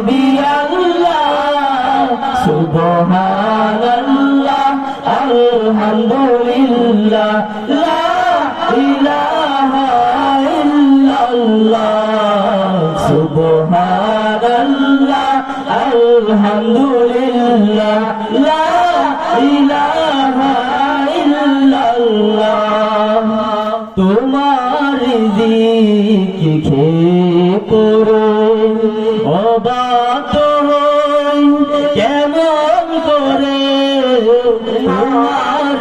সবই আল্লাহ সুবহানাল্লাহ আলহামদুলিল্লাহ লা ইলাহা ইল্লাল্লাহ সুবহানাল্লাহ আলহামদুলিল্লাহ লা ইলাহা ইল্লাল্লাহ। তোমার রিজিক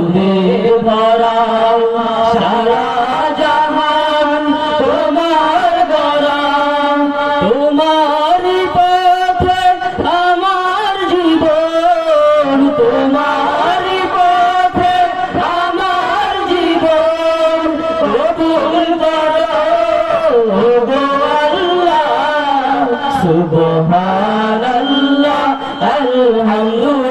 দয়ায় মুদের সারা জাহান তোমার গড়া তোমার পথে আমার জীবন, তোমার পথে আমার জীবন। কবুল করো সুবহানাল্লাহ, আলহামদুলিল্লাহ।